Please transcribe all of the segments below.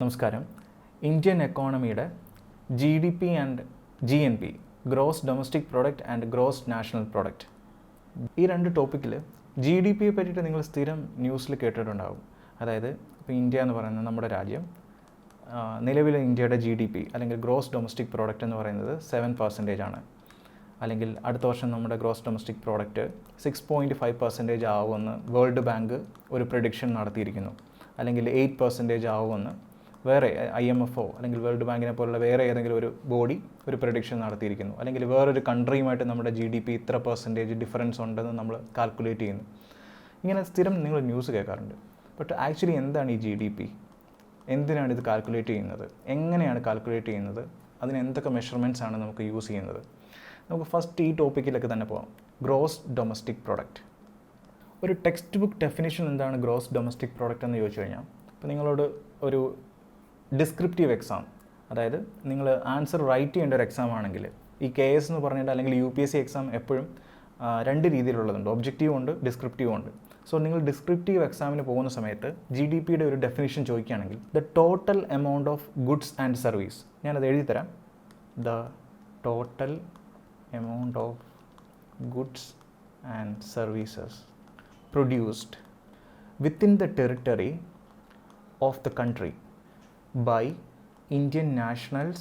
നമസ്കാരം. Indian എക്കോണമിയുടെ G D P and G N P gross domestic product and gross national product ഈ രണ്ട് ടോപ്പിക്കിൽ G D പിയെ പറ്റിയിട്ട് നിങ്ങൾ സ്ഥിരം ന്യൂസിൽ കേട്ടിട്ടുണ്ടാകും അതായത് ഇപ്പോൾ ഇന്ത്യ എന്ന് പറയുന്ന നമ്മുടെ രാജ്യം. നിലവിലെ ഇന്ത്യയുടെ ജി ഡി പി അല്ലെങ്കിൽ ഗ്രോസ് ഡൊമസ്റ്റിക് പ്രോഡക്റ്റ് എന്ന് പറയുന്നത് സെവൻ പെർസെന്റേജ് ആണ്. അല്ലെങ്കിൽ അടുത്ത വർഷം നമ്മുടെ gross domestic product six point five percentage ആവുമെന്ന് വേൾഡ് ബാങ്ക് ഒരു പ്രഡിക്ഷൻ നടത്തിയിരിക്കുന്നു. അല്ലെങ്കിൽ എയ്റ്റ് പെർസെന്റേജ് ആവുമെന്ന് വേറെ ഐ എം എഫ് ഒ അല്ലെങ്കിൽ വേൾഡ് ബാങ്കിനെ പോലുള്ള വേറെ ഏതെങ്കിലും ഒരു ബോഡി ഒരു പ്രഡിക്ഷൻ നടത്തിയിരിക്കുന്നു. അല്ലെങ്കിൽ വേറൊരു കൺട്രിയുമായിട്ട് നമ്മുടെ ജി ഡി പി ഇത്ര പെർസെന്റേജ് ഡിഫറൻസ് ഉണ്ടെന്ന് നമ്മൾ കാൽക്കുലേറ്റ് ചെയ്യുന്നു. ഇങ്ങനെ സ്ഥിരം നിങ്ങൾ ന്യൂസ് കേൾക്കാറുണ്ട്. ബട്ട് ആക്ച്വലി എന്താണ് ഈ ജി ഡി പി എന്തിനാണ് ഇത് കാൽക്കുലേറ്റ് ചെയ്യുന്നത്? എങ്ങനെയാണ് കാൽക്കുലേറ്റ് ചെയ്യുന്നത്? അതിന് എന്തൊക്കെ മെഷർമെന്റ്സ് ആണ് നമുക്ക് യൂസ് ചെയ്യുന്നത്? നമുക്ക് ഫസ്റ്റ് ഈ ടോപ്പിക്കിലൊക്കെ തന്നെ പോകാം ഗ്രോസ് ഡൊമസ്റ്റിക് പ്രോഡക്റ്റ് ഒരു ടെക്സ്റ്റ് ബുക്ക് ഡെഫിനിഷൻ എന്താണ് ഗ്രോസ് ഡൊമസ്റ്റിക് പ്രോഡക്റ്റ് എന്ന് ചോദിച്ചു കഴിഞ്ഞാൽ ഇപ്പോൾ നിങ്ങളോട് ഒരു ഡിസ്ക്രിപ്റ്റീവ് എക്സാം അതായത് നിങ്ങൾ ആൻസർ റൈറ്റ് ചെയ്യേണ്ട ഒരു എക്സാം ആണെങ്കിൽ ഈ കെ എസ് എന്ന് പറഞ്ഞിട്ട് അല്ലെങ്കിൽ U P S C exam എപ്പോഴും രണ്ട് രീതിയിലുള്ളതുണ്ട്. ഒബ്ജക്റ്റീവ് ഉണ്ട് ഡിസ്ക്രിപ്റ്റീവ് ഉണ്ട്. സോ നിങ്ങൾ ഡിസ്ക്രിപ്റ്റീവ് എക്സാമിന് പോകുന്ന സമയത്ത് ജി ഡി പിയുടെ ഒരു ഡെഫിനേഷൻ ചോദിക്കുകയാണെങ്കിൽ the total amount of goods and service ഞാനത് എഴുതി തരാം the total amount of goods and services produced within the territory of the country. By Indian nationals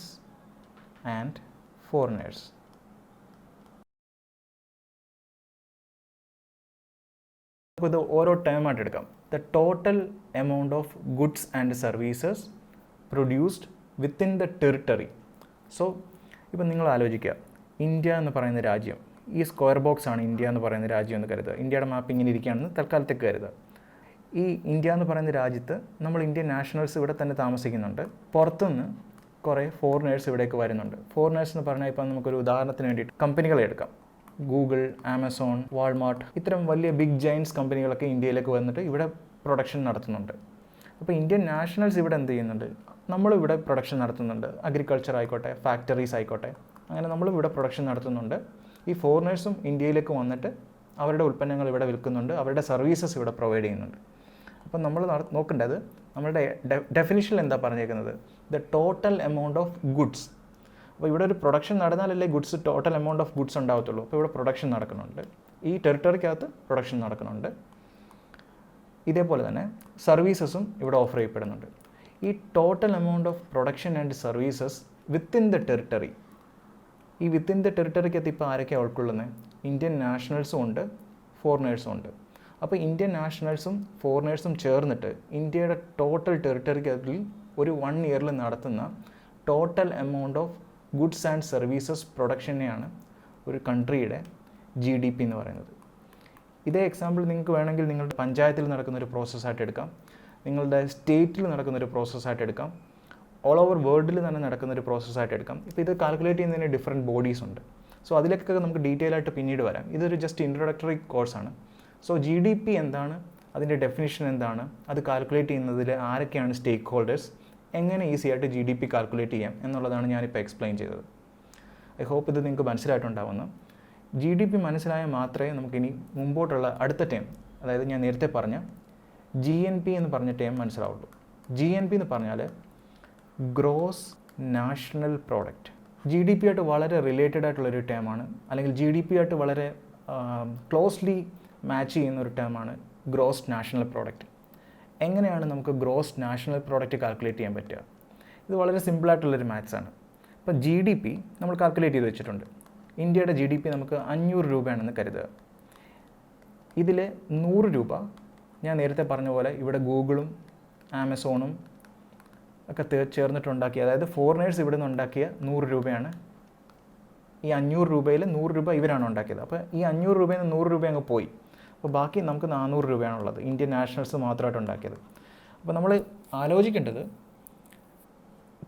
and foreigners. അപ്പോൾ ഇത് ഓരോ ടേമായിട്ട് എടുക്കാം. The total amount of goods and services produced within the territory so ഇപ്പം നിങ്ങൾ ആലോചിക്കുക. India എന്ന് പറയുന്ന രാജ്യം ഈ സ്ക്വയർ ബോക്സ് ആണ് ഇന്ത്യ എന്ന് പറയുന്ന രാജ്യം എന്ന് കരുതുക. ഇന്ത്യയുടെ മാപ്പ് ഇങ്ങനെ ഇരിക്കുകയാണെന്ന് തൽക്കാലത്തേക്ക് കരുതുക. ഈ ഇന്ത്യ എന്ന് പറയുന്ന രാജ്യത്ത് നമ്മൾ ഇന്ത്യൻ നാഷണൽസ് ഇവിടെ തന്നെ താമസിക്കുന്നുണ്ട്. പുറത്തുനിന്ന് കുറേ ഫോറിനേഴ്സ് ഇവിടേക്ക് വരുന്നുണ്ട്. ഫോറിനേഴ്സ് എന്ന് പറഞ്ഞാൽ ഇപ്പം നമുക്കൊരു ഉദാഹരണത്തിന് വേണ്ടിയിട്ട് കമ്പനികളെ എടുക്കാം. ഗൂഗിൾ ആമസോൺ വാൾമാർട്ട് ഇത്തരം വലിയ ബിഗ് ജൈൻസ് കമ്പനികളൊക്കെ ഇന്ത്യയിലേക്ക് വന്നിട്ട് ഇവിടെ പ്രൊഡക്ഷൻ നടത്തുന്നുണ്ട്. അപ്പോൾ ഇന്ത്യൻ നാഷണൽസ് ഇവിടെ എന്ത് ചെയ്യുന്നുണ്ട്? നമ്മളിവിടെ പ്രൊഡക്ഷൻ നടത്തുന്നുണ്ട്. അഗ്രികൾച്ചർ ആയിക്കോട്ടെ ഫാക്ടറീസ് ആയിക്കോട്ടെ. അങ്ങനെ നമ്മളും ഇവിടെ പ്രൊഡക്ഷൻ നടത്തുന്നുണ്ട്. ഈ ഫോറിനേഴ്സും ഇന്ത്യയിലേക്ക് വന്നിട്ട് അവരുടെ ഉൽപ്പന്നങ്ങൾ ഇവിടെ വിൽക്കുന്നുണ്ട്. അവരുടെ സർവീസസ് ഇവിടെ പ്രൊവൈഡ് ചെയ്യുന്നുണ്ട്. അപ്പം നമ്മൾ നോക്കേണ്ടത് നമ്മളുടെ ഡെഫിനിഷനിൽ എന്താ പറഞ്ഞേക്കുന്നത്? The total amount of goods അപ്പോൾ ഇവിടെ ഒരു production നടന്നാലല്ലേ goods total amount of goods ഉണ്ടാവത്തുള്ളൂ. അപ്പോൾ ഇവിടെ പ്രൊഡക്ഷൻ നടക്കുന്നുണ്ട്. ഈ ടെറിട്ടറിക്കകത്ത് പ്രൊഡക്ഷൻ നടക്കുന്നുണ്ട്. ഇതേപോലെ തന്നെ സർവീസസും ഇവിടെ ഓഫർ ചെയ്യപ്പെടുന്നുണ്ട്. ഈ total amount of production and services within the territory ഈ വിത്തിൻ ദ ടെറിട്ടറിക്കകത്ത് ഇപ്പോൾ ആരൊക്കെയാണ് ഉൾക്കൊള്ളുന്നത് ഇന്ത്യൻ നാഷണൽസും ഉണ്ട് ഫോറിനേഴ്സും ഉണ്ട്. അപ്പോൾ ഇന്ത്യൻ നാഷണൽസും ഫോറിനേഴ്സും ചേർന്നിട്ട് ഇന്ത്യയുടെ ടോട്ടൽ ടെറിട്ടറിക്കകത്തിൽ ഒരു വൺ ഇയറിൽ നടത്തുന്ന total amount of goods and services പ്രൊഡക്ഷനെയാണ് ഒരു കൺട്രിയുടെ ജി ഡി പി എന്ന് പറയുന്നത്. ഇതേ എക്സാമ്പിൾ നിങ്ങൾക്ക് വേണമെങ്കിൽ നിങ്ങളുടെ പഞ്ചായത്തിൽ നടക്കുന്ന ഒരു പ്രോസസ്സായിട്ട് എടുക്കാം. നിങ്ങളുടെ സ്റ്റേറ്റിൽ നടക്കുന്ന ഒരു പ്രോസസ്സായിട്ട് എടുക്കാം. ഓൾ ഓവർ വേൾഡിൽ തന്നെ നടക്കുന്ന ഒരു പ്രോസസ്സായിട്ട് എടുക്കാം. ഇപ്പോൾ ഇത് കാൽക്കുലേറ്റ് ചെയ്യുന്നതിന് ഡിഫറെന്റ് ബോഡീസ് ഉണ്ട്. സോ അതിലേക്കൊക്കെ നമുക്ക് ഡീറ്റെയിൽ ആയിട്ട് പിന്നീട് വരാം. ഇതൊരു ജസ്റ്റ് ഇൻട്രൊഡക്ടറി കോഴ്സാണ് സോ ജി ഡി പി എന്താണ്? അതിന്റെ ഡെഫിനിഷൻ എന്താണ്? അത് കാൽക്കുലേറ്റ് ചെയ്യുന്നതിൽ ആരൊക്കെയാണ് സ്റ്റേക്ക് ഹോൾഡേഴ്സ് എങ്ങനെ ഈസി ആയിട്ട് ജി ഡി പി കാൽക്കുലേറ്റ് ചെയ്യാം? എന്നുള്ളതാണ് ഞാനിപ്പോൾ എക്സ്പ്ലെയിൻ ചെയ്തത്. ഐ ഹോപ്പ് ഇത് നിങ്ങൾക്ക് മനസ്സിലായിട്ടുണ്ടാവുന്നു. ജി ഡി പി മനസ്സിലായാൽ മാത്രമേ നമുക്കിനി മുമ്പോട്ടുള്ള അടുത്ത ടൈം അതായത് ഞാൻ നേരത്തെ പറഞ്ഞ ജി എൻ പി എന്ന് പറഞ്ഞ ടൈം മനസ്സിലാവുള്ളൂ. ജി എൻ പി എന്ന് പറഞ്ഞാൽ gross national product G D P ആയിട്ട് വളരെ റിലേറ്റഡ് ആയിട്ടുള്ളൊരു ടേമാണ് അല്ലെങ്കിൽ ജി ഡി പി ആയിട്ട് വളരെ ക്ലോസ്ലി മാച്ച് ചെയ്യുന്ന ഒരു ടേമാണ് ഗ്രോസ് നാഷണൽ പ്രോഡക്റ്റ് എങ്ങനെയാണ് നമുക്ക് ഗ്രോസ് നാഷണൽ പ്രോഡക്റ്റ് കാൽക്കുലേറ്റ് ചെയ്യാൻ പറ്റുക? ഇത് വളരെ സിമ്പിളായിട്ടുള്ളൊരു മാത്സ് ആണ്. ഇപ്പോൾ ജി ഡി പി നമ്മൾ കാൽക്കുലേറ്റ് ചെയ്ത് വെച്ചിട്ടുണ്ട്. ഇന്ത്യയുടെ ജി ഡി പി നമുക്ക് അഞ്ഞൂറ് രൂപയാണെന്ന് കരുതുക. ഇതിൽ നൂറ് രൂപ ഞാൻ നേരത്തെ പറഞ്ഞ പോലെ ഇവിടെ ഗൂഗിളും ആമസോണും ഒക്കെ ചേർന്നിട്ടുണ്ടാക്കിയ അതായത് ഫോറിനേഴ്സ് ഇവിടെ നിന്ന് ഉണ്ടാക്കിയ നൂറ് രൂപയാണ്. ഈ അഞ്ഞൂറ് രൂപയിൽ നൂറ് രൂപ ഇവരാണ് ഉണ്ടാക്കിയത്. അപ്പോൾ ഈ അഞ്ഞൂറ് രൂപയിൽ നിന്ന് നൂറ് രൂപ അങ്ങ് പോയി. അപ്പോൾ ബാക്കി നമുക്ക് നാനൂറ് രൂപയാണുള്ളത് ഇന്ത്യൻ നാഷണൽസ് മാത്രമായിട്ട് ഉണ്ടാക്കിയത്. അപ്പോൾ നമ്മൾ ആലോചിക്കേണ്ടത്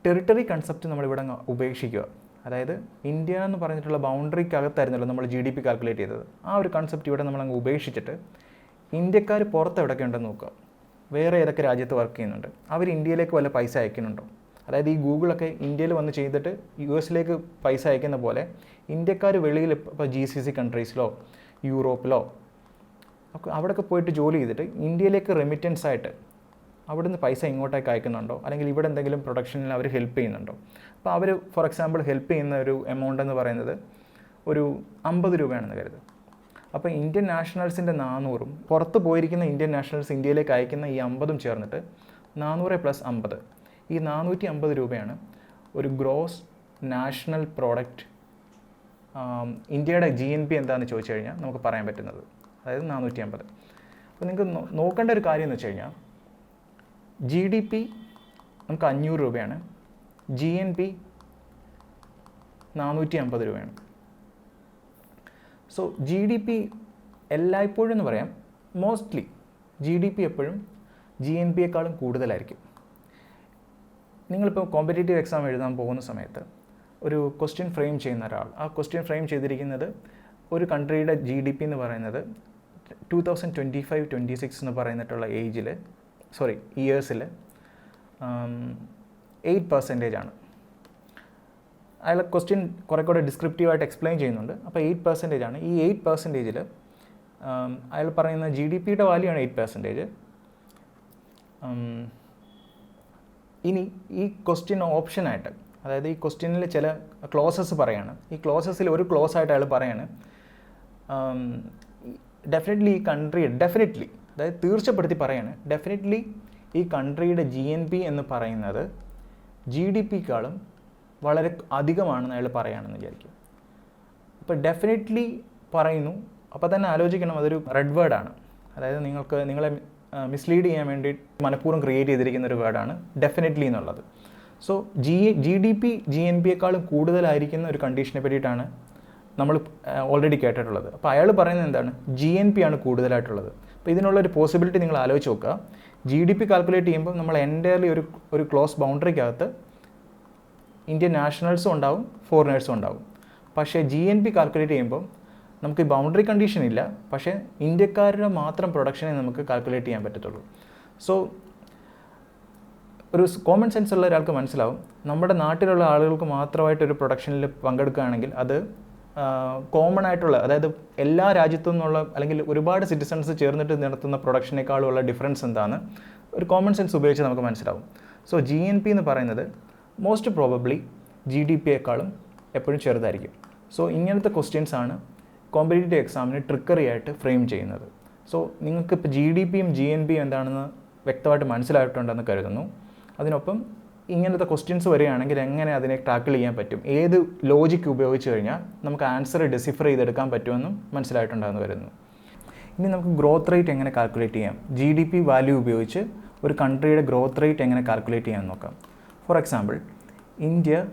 ടെറിട്ടറി കൺസെപ്റ്റ് നമ്മളിവിടെ ഉപേക്ഷിക്കുക. അതായത് ഇന്ത്യ എന്ന് പറഞ്ഞിട്ടുള്ള ബൗണ്ടറിക്കകത്തായിരുന്നല്ലോ നമ്മൾ ജി ഡി പി കാൽക്കുലേറ്റ് ചെയ്തത്. ആ ഒരു കൺസെപ്റ്റ് ഇവിടെ നമ്മൾ അങ്ങ് ഉപേക്ഷിച്ചിട്ട് ഇന്ത്യക്കാർ പുറത്ത് എവിടെയൊക്കെ ഉണ്ടെന്ന് നോക്കുക. വേറെ ഏതൊക്കെ രാജ്യത്ത് വർക്ക് ചെയ്യുന്നുണ്ട്. അവർ ഇന്ത്യയിലേക്ക് വല്ല പൈസ അയക്കുന്നുണ്ടോ? അതായത് ഈ ഗൂഗിളൊക്കെ ഇന്ത്യയിൽ വന്ന് ചെയ്തിട്ട് യു എസിലേക്ക് പൈസ അയക്കുന്ന പോലെ ഇന്ത്യക്കാർ വെളിയിൽ ഇപ്പോൾ ജി സി സി കൺട്രീസിലോ യൂറോപ്പിലോ ഒക്കെ അവിടെയൊക്കെ പോയിട്ട് ജോലി ചെയ്തിട്ട് ഇന്ത്യയിലേക്ക് റെമിറ്റൻസ് ആയിട്ട് അവിടുന്ന് പൈസ ഇങ്ങോട്ടേക്ക് അയക്കുന്നുണ്ടോ? അല്ലെങ്കിൽ ഇവിടെ എന്തെങ്കിലും പ്രൊഡക്ഷനിൽ അവർ ഹെൽപ്പ് ചെയ്യുന്നുണ്ടോ? അപ്പോൾ അവർ ഫോർ എക്സാമ്പിൾ ഹെൽപ്പ് ചെയ്യുന്ന ഒരു എമൗണ്ട് എന്ന് പറയുന്നത് ഒരു അമ്പത് രൂപയാണെന്ന് കരുതുക. അപ്പോൾ ഇന്ത്യൻ നാഷണൽസിന്റെ നാനൂറും പുറത്ത് പോയിരിക്കുന്ന ഇന്ത്യൻ നാഷണൽസ് ഇന്ത്യയിലേക്ക് അയക്കുന്ന ഈ അമ്പതും ചേർന്നിട്ട് നാനൂറ് പ്ലസ് അമ്പത്. ഈ നാനൂറ്റി അമ്പത് രൂപയാണ് ഒരു ഗ്രോസ് നാഷണൽ പ്രോഡക്റ്റ് ഇന്ത്യയുടെ ജി എൻ പി എന്താണെന്ന് ചോദിച്ചു കഴിഞ്ഞാൽ നമുക്ക് പറയാൻ പറ്റുന്നത്. അതായത് നാനൂറ്റി അമ്പത് അപ്പോൾ നിങ്ങൾക്ക് നോക്കേണ്ട ഒരു കാര്യം എന്ന് വെച്ച് കഴിഞ്ഞാൽ ജി ഡി പി നമുക്ക് അഞ്ഞൂറ് രൂപയാണ്. ജി എൻ പി നാനൂറ്റി അമ്പത് രൂപയാണ്. സോ ജി ഡി പി എല്ലായ്പ്പോഴും എന്ന് പറയാം മോസ്റ്റ്ലി ജി ഡി പി എപ്പോഴും ജി എൻ പിയേക്കാളും കൂടുതലായിരിക്കും. നിങ്ങളിപ്പോൾ കോമ്പറ്റേറ്റീവ് എക്സാം എഴുതാൻ പോകുന്ന സമയത്ത് ഒരു ക്വസ്റ്റ്യൻ ഫ്രെയിം ചെയ്യുന്ന ഒരാൾ ആ ക്വസ്റ്റ്യൻ ഫ്രെയിം ചെയ്തിരിക്കുന്നത് ഒരു കൺട്രിയുടെ ജി ഡി പി എന്ന് പറയുന്നത് two thousand twenty five twenty six എന്ന് പറയുന്നിട്ടുള്ള ഏജിൽ സോറി ഇയേഴ്സിൽ എയ്റ്റ് പെർസെന്റേജ് ആണ്. അയാൾ ക്വസ്റ്റ്യൻ കുറെ കൂടെ ഡിസ്ക്രിപ്റ്റീവായിട്ട് എക്സ്പ്ലെയിൻ ചെയ്യുന്നുണ്ട്. അപ്പോൾ എയ്റ്റ് പെർസെന്റേജ് ആണ്. ഈ എയ്റ്റ് പെർസെന്റേജിൽ അയാൾ പറയുന്ന ജി ഡി പിയുടെ വാല്യൂ ആണ് എയ്റ്റ് പെർസെന്റേജ് ഇനി ഈ ക്വസ്റ്റ്യൻ ഓപ്ഷനായിട്ട് അതായത് ഈ ക്വസ്റ്റ്യനിൽ ചില ക്ലോസസ് പറയാണ്. ഈ ക്ലോസസിൽ ഒരു ക്ലോസ് ആയിട്ട് അയാൾ പറയാണ്. ഡെഫിനറ്റ്ലി ഈ കൺട്രി ഡെഫിനറ്റ്ലി അതായത് തീർച്ചപ്പെടുത്തി പറയാണ് ഡെഫിനറ്റ്ലി ഈ കൺട്രിയുടെ ജി എൻ പി എന്ന് പറയുന്നത് ജി ഡി പിക്കാളും വളരെ അധികമാണെന്ന് അയാൾ പറയുകയാണെന്ന് വിചാരിക്കും. അപ്പോൾ ഡെഫിനറ്റ്ലി പറയുന്നു. അപ്പോൾ തന്നെ ആലോചിക്കണം അതൊരു റെഡ് വേർഡാണ് അതായത് നിങ്ങൾക്ക് നിങ്ങളെ മിസ്ലീഡ് ചെയ്യാൻ വേണ്ടി മനഃപൂർവം ക്രിയേറ്റ് ചെയ്തിരിക്കുന്ന ഒരു വേർഡാണ് ഡെഫിനറ്റ്ലി എന്നുള്ളത്. So G G D P G N പിയെക്കാളും കൂടുതലായിരിക്കുന്ന ഒരു കണ്ടീഷനെ പറ്റിയിട്ടാണ് നമ്മൾ ഓൾറെഡി കേട്ടിട്ടുള്ളത്. അപ്പോൾ അയാൾ പറയുന്നത് എന്താണ്? ജി എൻ പി ആണ് കൂടുതലായിട്ടുള്ളത്. അപ്പോൾ ഇതിനുള്ള ഒരു പോസിബിലിറ്റി നിങ്ങൾ ആലോചിച്ച് നോക്കുക. ജി ഡി പി കാൽക്കുലേറ്റ് ചെയ്യുമ്പോൾ നമ്മൾ എന്റയർലി ഒരു ഒരു ക്ലോസ് ബൗണ്ടറിക്കകത്ത് ഇന്ത്യൻ നാഷണൽസും ഉണ്ടാവും ഫോറിനേഴ്സും ഉണ്ടാവും. പക്ഷേ ജി എൻ പി കാൽക്കുലേറ്റ് ചെയ്യുമ്പോൾ നമുക്ക് ബൗണ്ടറി കണ്ടീഷൻ ഇല്ല. പക്ഷേ ഇന്ത്യക്കാരുടെ മാത്രം പ്രൊഡക്ഷനെ നമുക്ക് കാൽക്കുലേറ്റ് ചെയ്യാൻ പറ്റത്തുള്ളൂ. സോ ഒരു കോമൺ സെൻസ് ഉള്ള ഒരാൾക്ക് മനസ്സിലാവും. നമ്മുടെ നാട്ടിലുള്ള ആളുകൾക്ക് മാത്രമായിട്ട് ഒരു പ്രൊഡക്ഷനിൽ പങ്കെടുക്കുകയാണെങ്കിൽ അത് കോമൺ ആയിട്ടുള്ള അതായത് എല്ലാ രാജ്യത്തു നിന്നുള്ള അല്ലെങ്കിൽ ഒരുപാട് സിറ്റിസൺസ് ചേർന്നിട്ട് നടത്തുന്ന പ്രൊഡക്ഷനേക്കാളുള്ള ഡിഫറൻസ് എന്താണ്? ഒരു കോമൺ സെൻസ് ഉപയോഗിച്ച് നമുക്ക് മനസ്സിലാവും. സോ ജി എൻ പി എന്ന് പറയുന്നത് മോസ്റ്റ് പ്രോബബ്ലി ജി ഡി പിയേക്കാളും എപ്പോഴും ചെറുതായിരിക്കും. സോ ഇങ്ങനത്തെ ക്വസ്റ്റ്യൻസ് ആണ് കോമ്പറ്റേറ്റീവ് എക്സാമിന് ട്രിക്കറി ആയിട്ട് ഫ്രെയിം ചെയ്യുന്നത്. സോ നിങ്ങൾക്ക് ഇപ്പോൾ ജി ഡി പിയും ജി എൻ പിയും എന്താണെന്ന് വ്യക്തമായിട്ട് മനസ്സിലായിട്ടുണ്ടെന്ന് കരുതുന്നു. അതിനൊപ്പം ഇങ്ങനത്തെ ക്വസ്റ്റ്യൻസ് വരികയാണെങ്കിൽ എങ്ങനെ അതിനെ ടാക്കിൾ ചെയ്യാൻ പറ്റും? ഏത് ലോജിക് ഉപയോഗിച്ച് കഴിഞ്ഞാൽ നമുക്ക് ആൻസർ ഡിസിഫർ ചെയ്തെടുക്കാൻ പറ്റുമെന്നും മനസ്സിലായിട്ടുണ്ടാകുന്നു വരുന്നു. ഇനി നമുക്ക് ഗ്രോത്ത് റേറ്റ് എങ്ങനെ കാൽക്കുലേറ്റ് ചെയ്യാം? ജി ഡി പി വാല്യൂ ഉപയോഗിച്ച് ഒരു കൺട്രിയുടെ ഗ്രോത്ത് റേറ്റ് എങ്ങനെ കാൽക്കുലേറ്റ് ചെയ്യാൻ നോക്കാം? ഫോർ എക്സാമ്പിൾ ഇന്ത്യ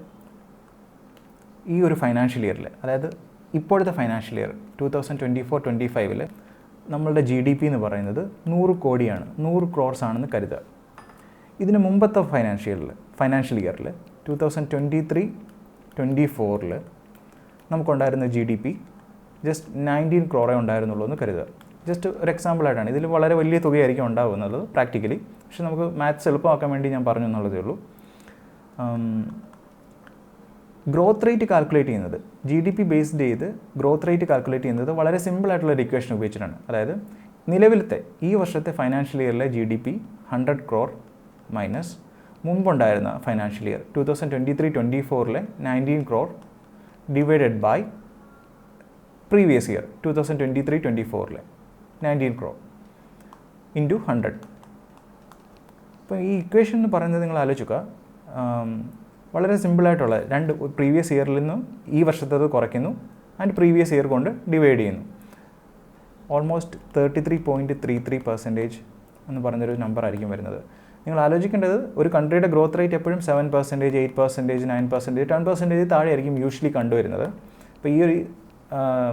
ഈ ഒരു ഫൈനാൻഷ്യൽ ഇയറിൽ അതായത് ഇപ്പോഴത്തെ financial year two thousand twenty four twenty നമ്മളുടെ ജി ഡി പി എന്ന് പറയുന്നത് നൂറ് കോടിയാണ് നൂറ് ക്രോർസ് ആണെന്ന് കരുതുക. ഇതിന് മുമ്പത്തെ ഫൈനാൻഷ്യലിൽ ഫൈനാൻഷ്യൽ ഇയറിൽ two thousand twenty three twenty ഫോറിൽ നമുക്കുണ്ടായിരുന്ന G D P just nineteen crore ഉണ്ടായിരുന്നുള്ളൂ എന്ന് കരുതുക. ജസ്റ്റ് ഒരു എക്സാമ്പിൾ ആയിട്ടാണ് ഇതിൽ വളരെ വലിയ തുകയായിരിക്കും ഉണ്ടാവുന്നത് പ്രാക്ടിക്കലി പക്ഷെ നമുക്ക് മാത്സ് എളുപ്പമാക്കാൻ വേണ്ടി ഞാൻ പറഞ്ഞു എന്നുള്ളതേ ഉള്ളൂ. ഗ്രോത്ത് റേറ്റ് കാൽക്കുലേറ്റ് ചെയ്യുന്നത് ജി ഡി പി ബേസ്ഡ് ചെയ്ത് ഗ്രോത്ത് റേറ്റ് കാൽക്കുലേറ്റ് ചെയ്യുന്നത് വളരെ സിമ്പിൾ ആയിട്ടുള്ള ഒരു ഇക്വേഷൻ ഉപയോഗിച്ചിട്ടാണ്. അതായത് നിലവിലത്തെ ഈ വർഷത്തെ financial ഇയറിലെ G D P hundred crore minus മുമ്പുണ്ടായിരുന്ന financial year two thousand twenty three twenty ഫോറിലെ nineteen crore divided by previous year two thousand twenty three twenty ഫോറിലെ nineteen crore into hundred അപ്പോൾ ഈ ഇക്വേഷൻ എന്ന് പറയുന്നത് നിങ്ങൾ ആലോചിക്കുക. വളരെ സിമ്പിളായിട്ടുള്ള രണ്ട് പ്രീവിയസ് ഇയറിൽ നിന്നും ഈ വർഷത്തേത് കുറയ്ക്കുന്നു ആൻഡ് പ്രീവിയസ് ഇയർ കൊണ്ട് ഡിവൈഡ് ചെയ്യുന്നു. Almost thirty three point three three percentage എന്ന് പറയുന്നൊരു നമ്പർ ആയിരിക്കും വരുന്നത്. നിങ്ങൾ ആലോചിക്കേണ്ടത് ഒരു കൺട്രിയുടെ ഗ്രോത്ത് റേറ്റ് എപ്പോഴും seven percentage eight percentage nine percentage ten percentage താഴെ ആയിരിക്കും യൂഷ്വലി കണ്ടുവരുന്നത്. അപ്പോൾ ഈ ഒരു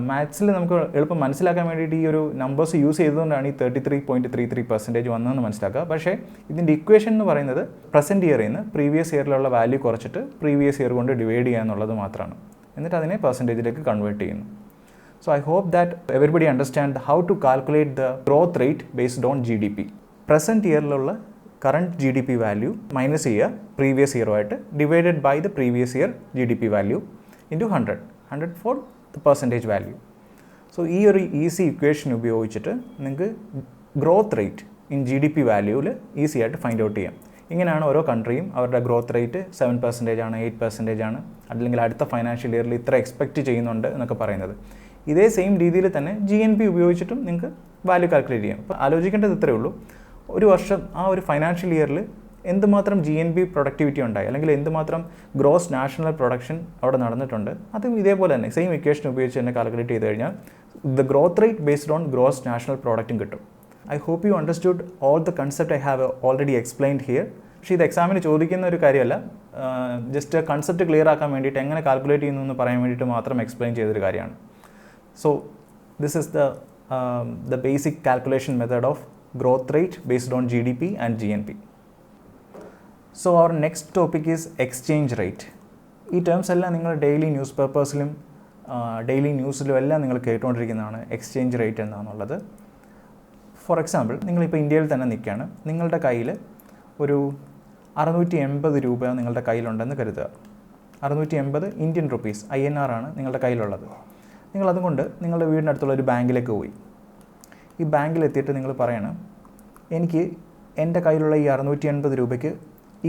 മാത്സിൽ നമുക്ക് എളുപ്പം മനസ്സിലാക്കാൻ വേണ്ടിയിട്ട് ഈ ഒരു നമ്പേഴ്സ് യൂസ് ചെയ്തുകൊണ്ടാണ് ഈ thirty three point three three percentage വന്നതെന്ന് മനസ്സിലാക്കുക. പക്ഷേ ഇതിന്റെ ഇക്വേഷൻ എന്ന് പറയുന്നത് പ്രസന്റ് ഇയറിൽ നിന്ന് പ്രീവിയസ് ഇയറിലുള്ള വാല്യൂ കുറച്ചിട്ട് പ്രീവിയസ് ഇയർ കൊണ്ട് ഡിവൈഡ് ചെയ്യുക എന്നുള്ളത് മാത്രമാണ്. എന്നിട്ട് അതിനെ പെർസെന്റേജിലേക്ക് കൺവേർട്ട് ചെയ്യുന്നു. So I hope that everybody understand how to calculate the growth rate based on G D P present ഇയറിലുള്ള current G D P value minus ചെയ്യുക previous ഇയറുമായിട്ട് divided by the previous year G D P value into hundred hundred for the percentage value so ഈ ഒരു easy equation ഉപയോഗിച്ചിട്ട് നിങ്ങൾക്ക് growth rate in G D P വാല്യൂവിൽ easy ആയിട്ട് find out ചെയ്യാം. ഇങ്ങനെയാണ് ഓരോ കൺട്രിയും അവരുടെ ഗ്രോത്ത് റേറ്റ് സെവൻ പെർസെന്റേജ് ആണ് എയ്റ്റ് പെർസെന്റേജ് ആണ് അല്ലെങ്കിൽ അടുത്ത ഫൈനാൻഷ്യൽ ഇയറിൽ ഇത്ര എക്സ്പെക്റ്റ് ചെയ്യുന്നുണ്ട് എന്നൊക്കെ പറയുന്നത്. ഇതേ സെയിം രീതിയിൽ തന്നെ ജി എൻ പി ഉപയോഗിച്ചിട്ടും നിങ്ങൾക്ക് വാല്യൂ കാൽക്കുലേറ്റ് ചെയ്യാം. അപ്പോൾ ആലോചിക്കേണ്ടത് ഇത്രയേ ഉള്ളൂ. ഒരു വർഷം ആ ഒരു ഫൈനാൻഷ്യൽ ഇയറിൽ എന്തുമാത്രം ജി എൻ ബി പ്രൊഡക്ടിവിറ്റി ഉണ്ടായി? അല്ലെങ്കിൽ എന്തുമാത്രം ഗ്രോസ് നാഷണൽ പ്രൊഡക്ഷൻ അവിടെ നടന്നിട്ടുണ്ട്? അതും ഇതേപോലെ തന്നെ സെയിം ഇക്വേഷൻ ഉപയോഗിച്ച് തന്നെ കാൽക്കുലേറ്റ് ചെയ്ത് കഴിഞ്ഞാൽ the growth rate based on gross national പ്രോഡക്റ്റും കിട്ടും. I hope you understood all the concept I have already explained here പക്ഷേ ഇത് എക്സാമിന് ചോദിക്കുന്ന ഒരു കാര്യമല്ല. ജസ്റ്റ് കൺസെപ്റ്റ് ക്ലിയർ ആക്കാൻ വേണ്ടിയിട്ട് എങ്ങനെ കാൽക്കുലേറ്റ് ചെയ്യുന്നു എന്ന് പറയാൻ വേണ്ടിയിട്ട് മാത്രം എക്സ്പ്ലെയിൻ ചെയ്തൊരു കാര്യമാണ്. So this is the the basic calculation method of growth rate based on GDP and GNP. So our next topic is exchange rate ഈ ടേംസ് എല്ലാം നിങ്ങൾ ഡെയിലി ന്യൂസ് പേപ്പേഴ്സിലും ഡെയിലി ന്യൂസിലും എല്ലാം നിങ്ങൾ കേട്ടുകൊണ്ടിരിക്കുന്നതാണ് എക്സ്ചേഞ്ച് റേറ്റ് എന്താണെന്നുള്ളത് ഫോർ എക്സാമ്പിൾ നിങ്ങളിപ്പോൾ ഇന്ത്യയിൽ തന്നെ നിൽക്കുകയാണ്. നിങ്ങളുടെ കയ്യിൽ ഒരു അറുന്നൂറ്റി എൺപത് രൂപ നിങ്ങളുടെ കയ്യിലുണ്ടെന്ന് കരുതുക. അറുന്നൂറ്റി എൺപത് Indian rupees I N R ആണ് നിങ്ങളുടെ കയ്യിലുള്ളത്. നിങ്ങളതുകൊണ്ട് നിങ്ങളുടെ വീടിനടുത്തുള്ള ഒരു ബാങ്കിലേക്ക് പോയി. ഈ ബാങ്കിൽ ബാങ്കിലെത്തിയിട്ട് നിങ്ങൾ പറയണം എനിക്ക് എന്റെ കയ്യിലുള്ള ഈ അറുന്നൂറ്റി എൺപത് രൂപയ്ക്ക്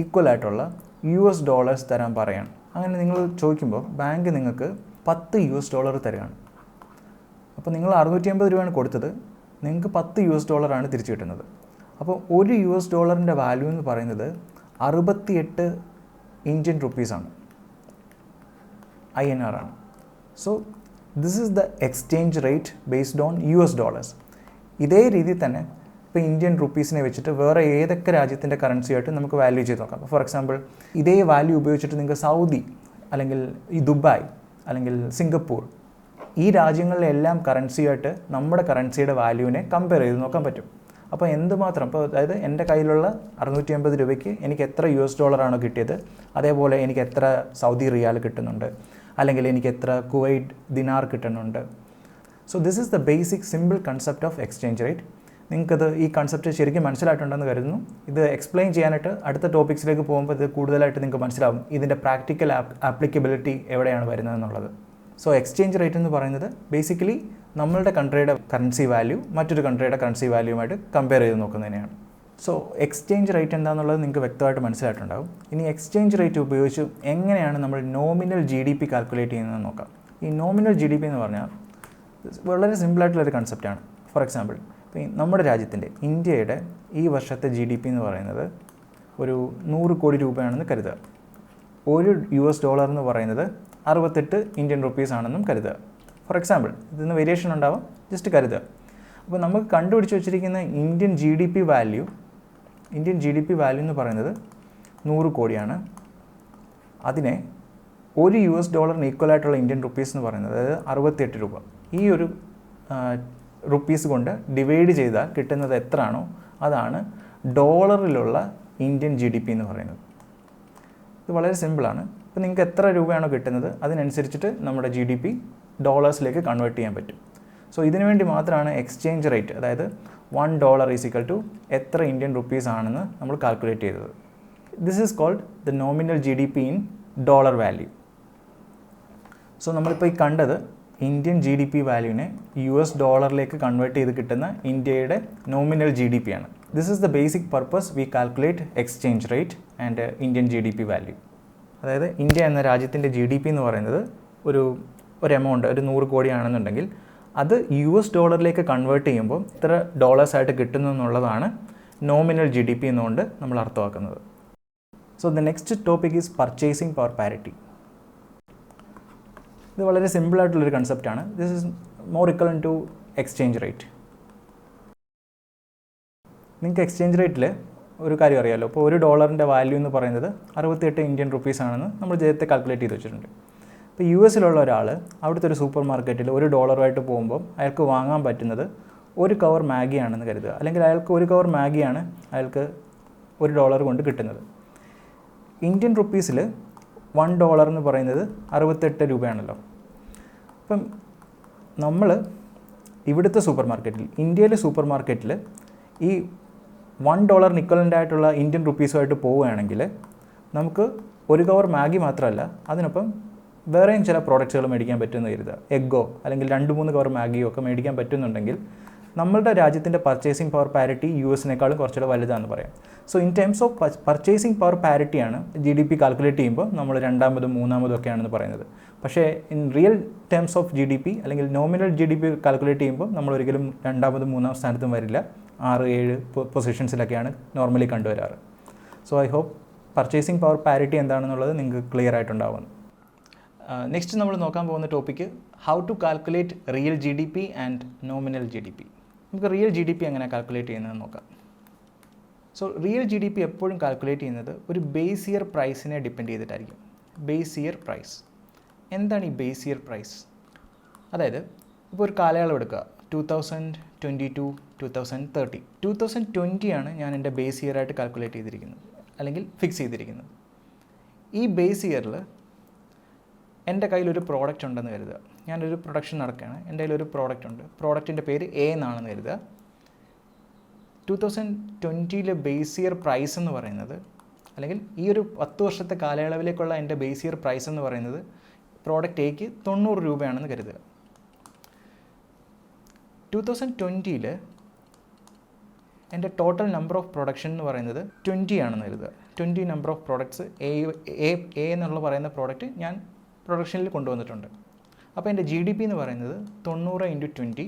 ഈക്വൽ ആയിട്ടുള്ള യു എസ് ഡോളേഴ്സ് തരാൻ പറയാണ്. അങ്ങനെ നിങ്ങൾ ചോദിക്കുമ്പോൾ ബാങ്ക് നിങ്ങൾക്ക് പത്ത് യു എസ് ഡോളർ തരികയാണ്. അപ്പോൾ നിങ്ങൾ അറുന്നൂറ്റി അമ്പത് രൂപയാണ് കൊടുത്തത് നിങ്ങൾക്ക് പത്ത് യു എസ് ഡോളറാണ് തിരിച്ചു കിട്ടുന്നത്. അപ്പോൾ ഒരു യു എസ് ഡോളറിന്റെ വാല്യൂ എന്ന് പറയുന്നത് അറുപത്തിയെട്ട് ഇന്ത്യൻ റുപ്പീസാണ് ഐ എൻ ആർ ആണ്. So this is the exchange rate based on U S dollars ഇതേ രീതിയിൽ തന്നെ ഇപ്പോൾ ഇന്ത്യൻ റുപ്പീസിനെ വെച്ചിട്ട് വേറെ ഏതൊക്കെ രാജ്യത്തിന്റെ കറൻസിയായിട്ട് നമുക്ക് വാല്യൂ ചെയ്ത് നോക്കാം. ഫോർ എക്സാമ്പിൾ ഇതേ വാല്യൂ ഉപയോഗിച്ചിട്ട് നിങ്ങൾക്ക് സൗദി അല്ലെങ്കിൽ ഈ ദുബായ് അല്ലെങ്കിൽ സിംഗപ്പൂർ ഈ രാജ്യങ്ങളിലെല്ലാം കറൻസിയായിട്ട് നമ്മുടെ കറൻസിയുടെ വാല്യൂവിനെ കമ്പയർ ചെയ്ത് നോക്കാൻ പറ്റും. അപ്പോൾ എന്തുമാത്രം? ഇപ്പോൾ അതായത് എന്റെ കയ്യിലുള്ള അറുന്നൂറ്റി അമ്പത് രൂപയ്ക്ക് എനിക്ക് എത്ര യു എസ് ഡോളറാണോ കിട്ടിയത്? അതേപോലെ എനിക്ക് എത്ര സൗദി റിയാൽ കിട്ടുന്നുണ്ട്? അല്ലെങ്കിൽ എനിക്ക് എത്ര കുവൈറ്റ് ദിനാർ കിട്ടുന്നുണ്ട്? So this is the basic simple concept of exchange rate നിങ്ങൾക്കത് ഈ കൺസെപ്റ്റ് ശരിക്കും മനസ്സിലായിട്ടുണ്ടെന്ന് കരുതുന്നു. ഇത് എക്സ്പ്ലെയിൻ ചെയ്യാനായിട്ട് അടുത്ത ടോപ്പിക്സിലേക്ക് പോകുമ്പോൾ ഇത് കൂടുതലായിട്ട് നിങ്ങൾക്ക് മനസ്സിലാവും. ഇതിന്റെ പ്രാക്ടിക്കൽ ആപ്ലിക്കബിലിറ്റി എവിടെയാണ് വരുന്നതെന്നുള്ളത് സോ എക്സ്ചേഞ്ച് റേറ്റ് എന്ന് പറയുന്നത് ബേസിക്കലി നമ്മളുടെ കൺട്രിയുടെ കറൻസി വാല്യൂ മറ്റൊരു കൺട്രിയുടെ കറൻസി വാല്യൂമായിട്ട് കമ്പയർ ചെയ്ത് നോക്കുന്നതിനെയാണ്. സോ എക്സ്ചേഞ്ച് റേറ്റ് എന്താണെന്നുള്ളത് നിങ്ങൾക്ക് വ്യക്തമായിട്ട് മനസ്സിലായിട്ടുണ്ടാവും. ഇനി എക്സ്ചേഞ്ച് റേറ്റ് ഉപയോഗിച്ച് എങ്ങനെയാണ് നമ്മൾ nominal G D P calculate ചെയ്യുന്നതെന്ന് നോക്കാം. ഈ നോമിനൽ ജി ഡി പി എന്ന് പറഞ്ഞാൽ വളരെ സിമ്പിളായിട്ടുള്ളൊരു കൺസെപ്റ്റാണ് ഫോർ എക്സാമ്പിൾ നമ്മുടെ രാജ്യത്തിന്റെ ഇന്ത്യയുടെ ഈ വർഷത്തെ ജി ഡി പി എന്ന് പറയുന്നത് ഒരു നൂറ് കോടി രൂപയാണെന്ന് കരുതുക. ഒരു യു എസ് ഡോളർ എന്ന് പറയുന്നത് അറുപത്തെട്ട് ഇന്ത്യൻ റുപ്പീസ് ആണെന്നും കരുതുക. ഫോർ എക്സാമ്പിൾ ഇതിന് വേരിയേഷൻ ഉണ്ടാവും ജസ്റ്റ് കരുതുക. അപ്പോൾ നമുക്ക് കണ്ടുപിടിച്ച് വെച്ചിരിക്കുന്ന Indian G D P value Indian G D P value എന്ന് പറയുന്നത് നൂറ് കോടിയാണ്. അതിനെ ഒരു യു എസ് ഡോളറിന് ഈക്വൽ ആയിട്ടുള്ള ഇന്ത്യൻ റുപ്പീസ് എന്ന് പറയുന്നത് അതായത് അറുപത്തിയെട്ട് രൂപ. ഈ ഒരു റുപ്പീസ് കൊണ്ട് ഡിവൈഡ് ചെയ്താൽ കിട്ടുന്നത് എത്രയാണോ അതാണ് ഡോളറിലുള്ള ഇന്ത്യൻ ജി ഡി പി എന്ന് പറയുന്നത്. ഇത് വളരെ സിമ്പിളാണ്. ഇപ്പം നിങ്ങൾക്ക് എത്ര രൂപയാണോ കിട്ടുന്നത്? അതിനനുസരിച്ചിട്ട് നമ്മുടെ ജി ഡി പി ഡോളേഴ്സിലേക്ക് കൺവേർട്ട് ചെയ്യാൻ പറ്റും. സോ ഇതിനു വേണ്ടി മാത്രമാണ് എക്സ്ചേഞ്ച് റേറ്റ് അതായത് one dollar is equal to എത്ര ഇന്ത്യൻ റുപ്പീസ് ആണെന്ന് നമ്മൾ കാൽക്കുലേറ്റ് ചെയ്തത്. This is called the nominal G D P in dollar value so നമ്മളിപ്പോൾ ഈ കണ്ടത് ഇന്ത്യൻ ജി ഡി പി വാല്യൂവിനെ യു എസ് ഡോളറിലേക്ക് കൺവേർട്ട് ചെയ്ത് കിട്ടുന്ന ഇന്ത്യയുടെ നോമിനൽ ജി ഡി പി ആണ്. This is the basic purpose we calculate exchange rate and Indian G D P value അതായത് ഇന്ത്യ എന്ന രാജ്യത്തിന്റെ ജി ഡി പി എന്ന് പറയുന്നത് ഒരു ഒരു എമൗണ്ട് ഒരു നൂറ് കോടിയാണെന്നുണ്ടെങ്കിൽ അത് യു എസ് ഡോളറിലേക്ക് കൺവേർട്ട് ചെയ്യുമ്പോൾ ഇത്ര ഡോളേഴ്സായിട്ട് കിട്ടുന്നു എന്നുള്ളതാണ് നോമിനൽ ജി ഡി പി എന്നുകൊണ്ട് നമ്മൾ അർത്ഥമാക്കുന്നത്. So the next topic is purchasing power parity ഇത് വളരെ സിമ്പിളായിട്ടുള്ളൊരു കൺസെപ്റ്റാണ് this is more equivalent to exchange rate നിങ്ങൾക്ക് എക്സ്ചേഞ്ച് റേറ്റിൽ ഒരു കാര്യം അറിയാമല്ലോ ഇപ്പോൾ ഒരു ഡോളറിന്റെ വാല്യൂ എന്ന് പറയുന്നത് അറുപത്തിയെട്ട് ഇന്ത്യൻ റുപ്പീസ് ആണെന്ന് നമ്മൾ ജയത്തെ കാൽക്കുലേറ്റ് ചെയ്ത് വെച്ചിട്ടുണ്ട്. ഇപ്പോൾ യു എസിലുള്ള ഒരാൾ അവിടുത്തെ ഒരു സൂപ്പർ മാർക്കറ്റിൽ ഒരു ഡോളറുമായിട്ട് പോകുമ്പോൾ അയാൾക്ക് വാങ്ങാൻ പറ്റുന്നത് ഒരു കവർ മാഗിയാണെന്ന് കരുതുക. അല്ലെങ്കിൽ അയാൾക്ക് ഒരു കവർ മാഗിയാണ് അയാൾക്ക് ഒരു ഡോളർ കൊണ്ട് കിട്ടുന്നത്. ഇന്ത്യൻ റുപ്പീസിൽ വൺ ഡോളർ എന്ന് പറയുന്നത് അറുപത്തെട്ട് രൂപയാണല്ലോ. അപ്പം നമ്മൾ ഇവിടുത്തെ സൂപ്പർ മാർക്കറ്റിൽ ഇന്ത്യയിലെ സൂപ്പർ മാർക്കറ്റിൽ ഈ വൺ ഡോളർ ഇക്വലന്റ് ആയിട്ടുള്ള ഇന്ത്യൻ റുപ്പീസുമായിട്ട് പോവുകയാണെങ്കിൽ നമുക്ക് ഒരു കവർ മാഗി മാത്രമല്ല അതിനൊപ്പം വേറെയും ചില പ്രോഡക്റ്റ്സുകൾ മേടിക്കാൻ പറ്റുമെന്ന് കരുതുക. എഗ്ഗോ അല്ലെങ്കിൽ രണ്ട് മൂന്ന് കവർ മാഗിയോ ഒക്കെ മേടിക്കാൻ പറ്റുന്നുണ്ടെങ്കിൽ നമ്മളുടെ രാജ്യത്തിന്റെ പർച്ചേസിംഗ് പവർ പാരിറ്റി യു എസിനേക്കാളും കുറച്ചുകൂടെ വലുതാണെന്ന് പറയാം. So in terms of purchasing power പാരിറ്റിയാണ് G D P calculate ചെയ്യുമ്പോൾ നമ്മൾ രണ്ടാമതും മൂന്നാമതും ഒക്കെയാണെന്ന് പറയുന്നത്. പക്ഷേ in real terms of G D P അല്ലെങ്കിൽ nominal G D P calculate ചെയ്യുമ്പോൾ നമ്മൾ ഒരിക്കലും രണ്ടാമതും മൂന്നാം സ്ഥാനത്തും വരില്ല. ആറ് ഏഴ് പൊസിഷൻസിലൊക്കെയാണ് normally കണ്ടുവരാറ്. So I hope purchasing power parity എന്താണെന്നുള്ളത് നിങ്ങൾക്ക് ക്ലിയർ ആയിട്ടുണ്ടാവുന്നു നെക്സ്റ്റ് നമ്മൾ നോക്കാൻ പോകുന്ന topic how to calculate real G D P and nominal G D P നമുക്ക് റിയൽ ജി ഡി പി എങ്ങനെ കാൽക്കുലേറ്റ് ചെയ്യുന്നതെന്ന് നോക്കാം. So real G D P എപ്പോഴും കാൽക്കുലേറ്റ് ചെയ്യുന്നത് ഒരു ബേസ് ഇയർ പ്രൈസിനെ ഡിപ്പെൻഡ് ചെയ്തിട്ടായിരിക്കും. ബേസ് ഇയർ പ്രൈസ് എന്താണ് ഈ ബേസ് ഇയർ പ്രൈസ് അതായത് ഇപ്പോൾ ഒരു കാലയളവ് എടുക്കുക. Two thousand twenty two two thousand thirty two thousand ട്വന്റിയാണ് ഞാൻ എന്റെ ബേസ് ഇയർ ആയിട്ട് കാൽക്കുലേറ്റ് ചെയ്തിരിക്കുന്നത്. അല്ലെങ്കിൽ ഫിക്സ് ചെയ്തിരിക്കുന്നത്. ഈ ബേസ് ഇയറിൽ എന്റെ കയ്യിലൊരു പ്രോഡക്റ്റ് ഉണ്ടെന്ന് കരുതുക. ഞാനൊരു പ്രൊഡക്ഷൻ നടക്കുകയാണ്. എന്റെ കയ്യിലൊരു പ്രോഡക്റ്റ് ഉണ്ട്. പ്രോഡക്റ്റിന്റെ പേര് എ എന്നാണെന്ന് കരുതുക. ടു തൗസൻഡ് ട്വന്റിയിലെ ബേസ് ഇയർ പ്രൈസ് എന്ന് പറയുന്നത് അല്ലെങ്കിൽ ഈ ഒരു പത്ത് വർഷത്തെ കാലയളവിലേക്കുള്ള എന്റെ ബേസ് ഇയർ പ്രൈസ് എന്ന് പറയുന്നത് പ്രോഡക്റ്റ് എക്ക് തൊണ്ണൂറ് രൂപയാണെന്ന് കരുതുക. ടു തൗസൻഡ് ട്വന്റിയിൽ എന്റെ ടോട്ടൽ നമ്പർ ഓഫ് പ്രൊഡക്ഷൻ എന്ന് പറയുന്നത് ട്വന്റി ആണെന്ന് കരുതുക. Twenty number of products A A എന്നുള്ള പറയുന്ന പ്രോഡക്റ്റ് ഞാൻ പ്രൊഡക്ഷനിൽ കൊണ്ടുവന്നിട്ടുണ്ട്. അപ്പോൾ എന്റെ ജി ഡി പി എന്ന് പറയുന്നത് തൊണ്ണൂറ് into twenty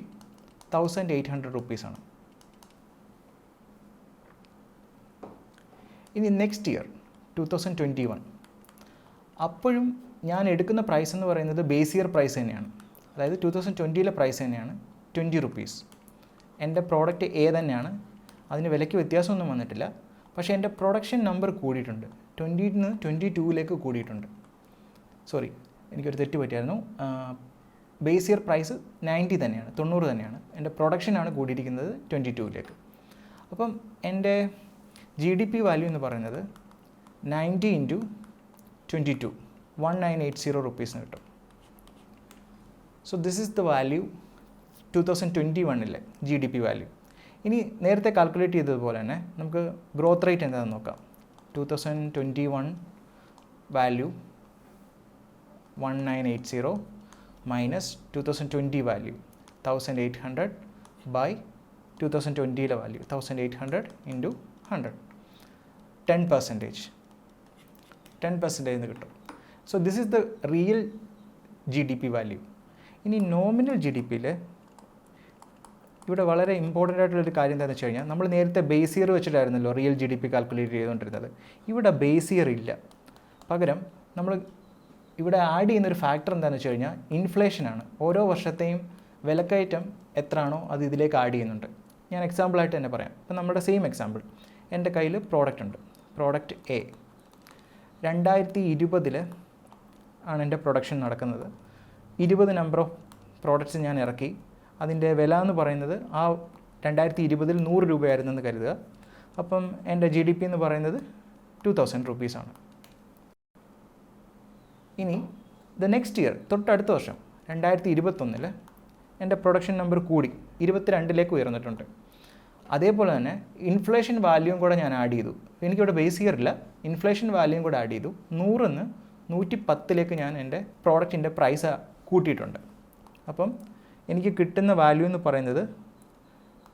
thousand eight hundred റുപ്പീസാണ് ഇനി next year two thousand twenty one അപ്പോഴും ഞാൻ എടുക്കുന്ന പ്രൈസ് എന്ന് പറയുന്നത് ബേസ് ഇയർ പ്രൈസ് തന്നെയാണ്. അതായത് ടു തൗസൻഡ് ട്വന്റിയിലെ പ്രൈസ് തന്നെയാണ് ട്വന്റി റുപ്പീസ് എന്റെ പ്രോഡക്റ്റ് എ തന്നെയാണ് അതിന് വിലയ്ക്ക് വ്യത്യാസമൊന്നും വന്നിട്ടില്ല. പക്ഷേ എന്റെ പ്രൊഡക്ഷൻ നമ്പർ കൂടിയിട്ടുണ്ട്. ട്വന്റിയിൽ നിന്ന് ട്വന്റി ടൂവിലേക്ക് കൂടിയിട്ടുണ്ട്. സോറി എനിക്കൊരു തെറ്റ് പറ്റിയായിരുന്നു. ബേസ് ഇയർ പ്രൈസ് നയന്റി തന്നെയാണ് തൊണ്ണൂറ് തന്നെയാണ്. എന്റെ പ്രൊഡക്ഷനാണ് കൂടിയിരിക്കുന്നത് ട്വന്റി ടൂവിലേക്ക് അപ്പം എന്റെ ജി ഡി പി വാല്യൂ എന്ന് പറയുന്നത് ninety into twenty two one nine eight zero റുപ്പീസിന് കിട്ടും. So this is the value two thousand twenty വണ്ണിലെ ജി ഡി പി വാല്യൂ ഇനി നേരത്തെ കാൽക്കുലേറ്റ് ചെയ്തതുപോലെ തന്നെ നമുക്ക് ഗ്രോത്ത് റേറ്റ് എന്താണെന്ന് നോക്കാം. Two thousand twenty one value one nine eight zero minus two thousand twenty value thousand eight hundred by two thousand ട്വന്റിയിലെ value thousand eight hundred into hundred ten percentage ten percentage എന്ന് കിട്ടും. So this is the real G D P value ഇനി nominal G D പിയിൽ ഇവിടെ വളരെ important ആയിട്ടുള്ളൊരു കാര്യം എന്താണെന്ന് വെച്ച് കഴിഞ്ഞാൽ നമ്മൾ നേരത്തെ base year വെച്ചിട്ടായിരുന്നല്ലോ real G D P calculate ചെയ്തുകൊണ്ടിരുന്നത് ഇവിടെ ബേസ് ഇയർ ഇല്ല. പകരം നമ്മൾ ഇവിടെ ആഡ് ചെയ്യുന്ന ഒരു ഫാക്ടർ എന്താണെന്ന് വെച്ച് കഴിഞ്ഞാൽ ഇൻഫ്ലേഷനാണ് ഓരോ വർഷത്തെയും വിലക്കയറ്റം എത്രയാണോ അത് ഇതിലേക്ക് ആഡ് ചെയ്യുന്നുണ്ട്. ഞാൻ എക്സാമ്പിളായിട്ട് തന്നെ പറയാം. ഇപ്പം നമ്മുടെ സെയിം എക്സാമ്പിൾ എന്റെ കയ്യിൽ പ്രോഡക്റ്റ് ഉണ്ട്. പ്രോഡക്റ്റ് എ രണ്ടായിരത്തി ഇരുപതിൽ ആണ് എന്റെ പ്രൊഡക്ഷൻ നടക്കുന്നത്. ഇരുപത് നമ്പർ ഓഫ് പ്രോഡക്റ്റ്സ് ഞാൻ ഇറക്കി. അതിന്റെ വില എന്ന് പറയുന്നത് ആ രണ്ടായിരത്തി ഇരുപതിൽ നൂറ് രൂപയായിരുന്നെന്ന് കരുതുക. അപ്പം എന്റെ ജി ഡി പി എന്ന് പറയുന്നത് ടു തൗസൻഡ് റുപ്പീസാണ് ഇനി ദ നെക്സ്റ്റ് ഇയർ തൊട്ടടുത്ത വർഷം രണ്ടായിരത്തി ഇരുപത്തൊന്നിൽ എന്റെ പ്രൊഡക്ഷൻ നമ്പർ കൂടി ഇരുപത്തിരണ്ടിലേക്ക് ഉയർന്നിട്ടുണ്ട്. അതേപോലെ തന്നെ ഇൻഫ്ലേഷൻ വാല്യൂം കൂടെ ഞാൻ ആഡ് ചെയ്തു. എനിക്കിവിടെ ബേസ് ഇയർ ഇല്ല. ഇൻഫ്ലേഷൻ വാല്യൂം കൂടെ ആഡ് ചെയ്തു. നൂറിന്ന് നൂറ്റി പത്തിലേക്ക് ഞാൻ എന്റെ പ്രോഡക്റ്റിന്റെ പ്രൈസ് കൂട്ടിയിട്ടുണ്ട്. അപ്പം എനിക്ക് കിട്ടുന്ന വാല്യൂ എന്ന് പറയുന്നത്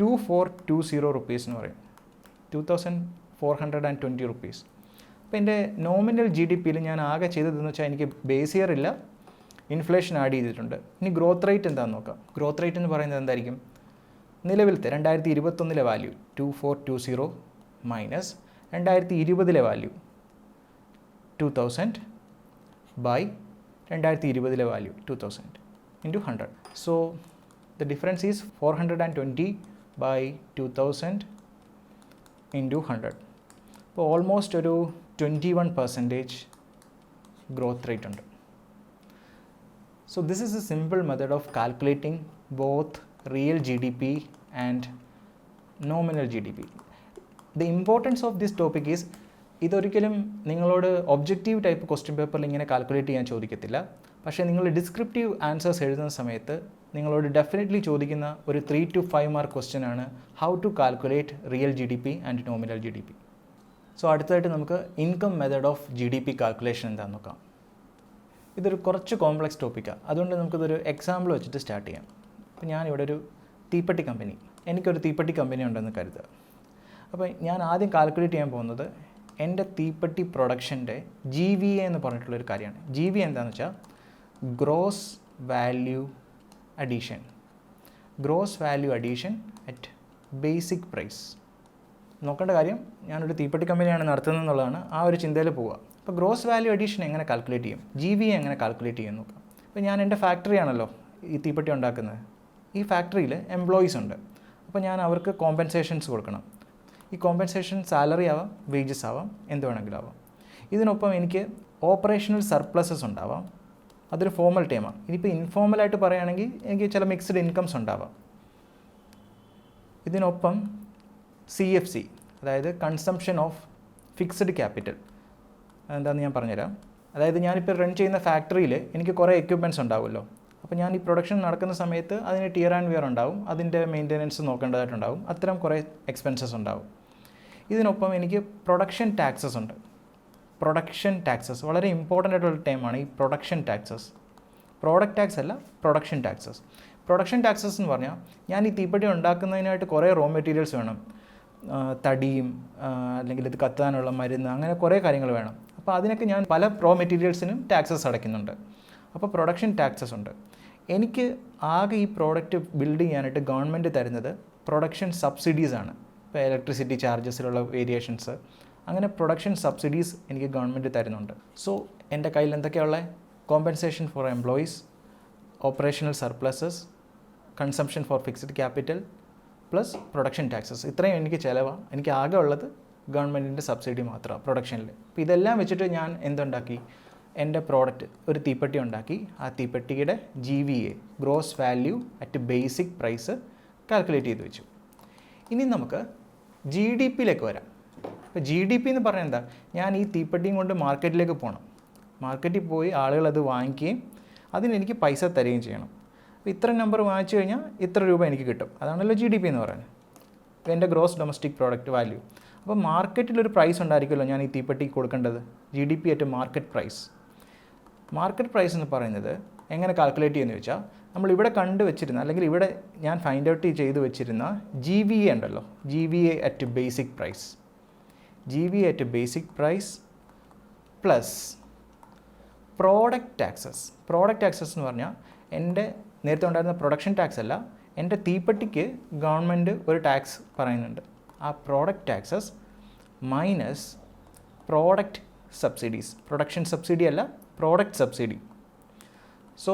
two four two zero rupees എന്ന് പറയും. Two thousand four hundred and twenty rupees അപ്പോൾ എന്റെ നോമിനൽ ജി ഡി പിയിൽ ഞാൻ ആകെ ചെയ്തതെന്ന് വെച്ചാൽ എനിക്ക് ബേസ് ഇയർ ഇല്ല. ഇൻഫ്ലേഷൻ ആഡ് ചെയ്തിട്ടുണ്ട്. ഇനി ഗ്രോത്ത് റേറ്റ് എന്താണെന്ന് നോക്കാം. ഗ്രോത്ത് റേറ്റ് എന്ന് പറയുന്നത് എന്തായിരിക്കും? നിലവിലത്തെ രണ്ടായിരത്തി ഇരുപത്തൊന്നിലെ value two four two zero minus രണ്ടായിരത്തി ഇരുപതിലെ വാല്യൂ ടു തൗസൻഡ് ബൈ രണ്ടായിരത്തി ഇരുപതിലെ value two thousand into hundred so the difference is four hundred and twenty by two thousand into hundred അപ്പോൾ ഓൾമോസ്റ്റ് ഒരു twenty one percentage growth rate ഉണ്ട്. So this is a simple method of calculating both real G D P and nominal G D P the importance of this topic is ഇതൊരിക്കലും നിങ്ങളോട് objective type question പേപ്പറിൽ ഇങ്ങനെ calculate ചെയ്യാൻ ചോദിക്കത്തില്ല. പക്ഷേ നിങ്ങൾ descriptive answers എഴുതുന്ന സമയത്ത് നിങ്ങളോട് ഡെഫിനറ്റ്ലി ചോദിക്കുന്ന ഒരു three two five mark question ആണ് how to calculate real G D P and nominal G D P so അടുത്തതായിട്ട് നമുക്ക് income method of G D P calculation എന്താണെന്ന് നോക്കാം. ഇതൊരു കുറച്ച് കോംപ്ലക്സ് ടോപ്പിക്കാണ് അതുകൊണ്ട് നമുക്കിതൊരു എക്സാമ്പിൾ വെച്ചിട്ട് സ്റ്റാർട്ട് ചെയ്യാം. അപ്പോൾ ഞാനിവിടെ ഒരു തീപ്പെട്ടി കമ്പനി എനിക്കൊരു തീപ്പെട്ടി കമ്പനി ഉണ്ടെന്ന് കരുതുക. അപ്പോൾ ഞാൻ ആദ്യം കാൽക്കുലേറ്റ് ചെയ്യാൻ പോകുന്നത് എന്റെ തീപ്പെട്ടി പ്രൊഡക്ഷന്റെ ജി വി എ എന്ന് പറഞ്ഞിട്ടുള്ളൊരു കാര്യമാണ്. ജി വി എന്താണെന്ന് വെച്ചാൽ gross value addition gross value addition at basic price നോക്കേണ്ട കാര്യം ഞാനൊരു തീപ്പെട്ടി കമ്പനിയാണ് നടത്തുന്നത് എന്നുള്ളതാണ് ആ ഒരു ചിന്തയിൽ പോവുക. അപ്പോൾ ഗ്രോസ് വാല്യൂ അഡീഷൻ എങ്ങനെ കാൽക്കുലേറ്റ് ചെയ്യും? ജി വി എങ്ങനെ കാൽക്കുലേറ്റ് ചെയ്യും നോക്കാം. അപ്പോൾ ഞാൻ എന്റെ ഫാക്ടറി ആണല്ലോ ഈ തീപ്പെട്ടി ഉണ്ടാക്കുന്നത്. ഈ ഫാക്ടറിയിൽ എംപ്ലോയീസ് ഉണ്ട്. അപ്പോൾ ഞാൻ അവർക്ക് കോമ്പൻസേഷൻസ് കൊടുക്കണം. ഈ കോമ്പൻസേഷൻ സാലറി ആവാം വേജസ് ആവാം എന്ത് വേണമെങ്കിലും ആവാം. ഇതിനൊപ്പം എനിക്ക് ഓപ്പറേഷണൽ സർപ്ലസസ് ഉണ്ടാവാം. അതൊരു ഫോമൽ ടൈമാണ് ഇനിയിപ്പോൾ ഇൻഫോർമലായിട്ട് പറയുകയാണെങ്കിൽ എനിക്ക് ചില മിക്സ്ഡ് ഇൻകംസ് ഉണ്ടാവാം. ഇതിനൊപ്പം സി എഫ് സി അതായത് കൺസംഷൻ ഓഫ് ഫിക്സഡ് ക്യാപിറ്റൽ എന്താണെന്ന് ഞാൻ പറഞ്ഞുതരാം. അതായത് ഞാനിപ്പോൾ റൺ ചെയ്യുന്ന ഫാക്ടറിയിൽ എനിക്ക് കുറേ എക്യുപ്മെന്റ്സ് ഉണ്ടാവുമല്ലോ. അപ്പോൾ ഞാൻ ഈ പ്രൊഡക്ഷൻ നടക്കുന്ന സമയത്ത് അതിന് ടിയർ ആൻഡ് വിയർ ഉണ്ടാവും. അതിന്റെ മെയിന്റെനൻസ് നോക്കേണ്ടതായിട്ടുണ്ടാവും. അത്തരം കുറേ എക്സ്പെൻസസ് ഉണ്ടാവും. ഇതിനൊപ്പം എനിക്ക് പ്രൊഡക്ഷൻ ടാക്സസ് ഉണ്ട്. പ്രൊഡക്ഷൻ ടാക്സസ് വളരെ ഇമ്പോർട്ടന്റ് ആയിട്ടുള്ള ടൈമാണ് ഈ പ്രൊഡക്ഷൻ ടാക്സസ് പ്രോഡക്റ്റ് ടാക്സ് അല്ല പ്രൊഡക്ഷൻ ടാക്സസ് പ്രൊഡക്ഷൻ ടാക്സസ് എന്ന് പറഞ്ഞാൽ ഞാൻ ഈ തീപ്പെട്ടി ഉണ്ടാക്കുന്നതിനായിട്ട് കുറേ റോ മെറ്റീരിയൽസ് വേണം. തടിയും അല്ലെങ്കിൽ ഇത് കത്താനുള്ള മരുന്ന് അങ്ങനെ കുറേ കാര്യങ്ങൾ വേണം. അപ്പോൾ അതിനൊക്കെ ഞാൻ പല പ്രോ മെറ്റീരിയൽസിനും ടാക്സസ് അടയ്ക്കുന്നുണ്ട്. അപ്പോൾ പ്രൊഡക്ഷൻ ടാക്സസ് ഉണ്ട്. എനിക്ക് ആകെ ഈ പ്രോഡക്റ്റ് ബിൽഡ് ചെയ്യാനായിട്ട് ഗവൺമെന്റ് തരുന്നത് പ്രൊഡക്ഷൻ സബ്സിഡീസ് ആണ്. ഇപ്പോൾ ഇലക്ട്രിസിറ്റി ചാർജസിലുള്ള വേരിയേഷൻസ് അങ്ങനെ പ്രൊഡക്ഷൻ സബ്സിഡീസ് എനിക്ക് ഗവൺമെന്റ് തരുന്നുണ്ട്. സോ എന്റെ കയ്യിൽ എന്തൊക്കെയുള്ള compensation for employees operational surpluses consumption for fixed capital plus production taxes. ഇത്രയും എനിക്ക് ചിലവാണ്. എനിക്ക് ആകെ ഉള്ളത് ഗവൺമെന്റിന്റെ സബ്സിഡി മാത്രമാണ് പ്രൊഡക്ഷനിൽ അപ്പോൾ ഇതെല്ലാം വെച്ചിട്ട് ഞാൻ എന്തുണ്ടാക്കി? എന്റെ പ്രോഡക്റ്റ് ഒരു തീപ്പെട്ടി ഉണ്ടാക്കി. ആ തീപ്പെട്ടിയുടെ G V A gross value at basic price calculate ചെയ്ത് വെച്ചു. ഇനി നമുക്ക് ജി ഡി പിയിലേക്ക് വരാം. അപ്പോൾ ജി ഡി പി എന്ന് പറഞ്ഞാൽ എന്താ? ഞാൻ ഈ തീപ്പെട്ടിയും കൊണ്ട് മാർക്കറ്റിലേക്ക് പോകണം മാർക്കറ്റിൽ പോയി ആളുകൾ അത് വാങ്ങിക്കുകയും അതിനെനിക്ക് പൈസ തരികയും ചെയ്യണം. അപ്പോൾ ഇത്ര നമ്പർ വാങ്ങിച്ചു കഴിഞ്ഞാൽ ഇത്ര രൂപ എനിക്ക് കിട്ടും. അതാണല്ലോ ജി ഡി പി എന്ന് പറയുന്നത്. എന്റെ ഗ്രോസ് ഡൊമസ്റ്റിക് പ്രോഡക്റ്റ് വാല്യൂ. അപ്പോൾ മാർക്കറ്റിലൊരു പ്രൈസ് ഉണ്ടായിരിക്കുമല്ലോ ഞാൻ ഈ തീപ്പെട്ടി കൊടുക്കേണ്ടത്. G D P at market price market price എന്ന് പറയുന്നത് എങ്ങനെ കാൽക്കുലേറ്റ് ചെയ്യുന്നത് വെച്ചാൽ നമ്മൾ ഇവിടെ കണ്ടു വെച്ചിരുന്ന അല്ലെങ്കിൽ ഇവിടെ ഞാൻ ഫൈൻഡ് ഔട്ട് ചെയ്ത് വെച്ചിരുന്ന ജി വി എ ഉണ്ടല്ലോ. G V A at basic price G V at basic price plus product taxes product taxes എന്ന് പറഞ്ഞാൽ എന്റെ നേരത്തെ ഉണ്ടായിരുന്ന പ്രൊഡക്ഷൻ ടാക്സ് അല്ല എന്റെ തീപ്പെട്ടിക്ക് ഗവൺമെന്റ് ഒരു ടാക്സ് പറയുന്നുണ്ട്. ആ product taxes minus product subsidies production subsidy അല്ല പ്രോഡക്റ്റ് സബ്സിഡി സോ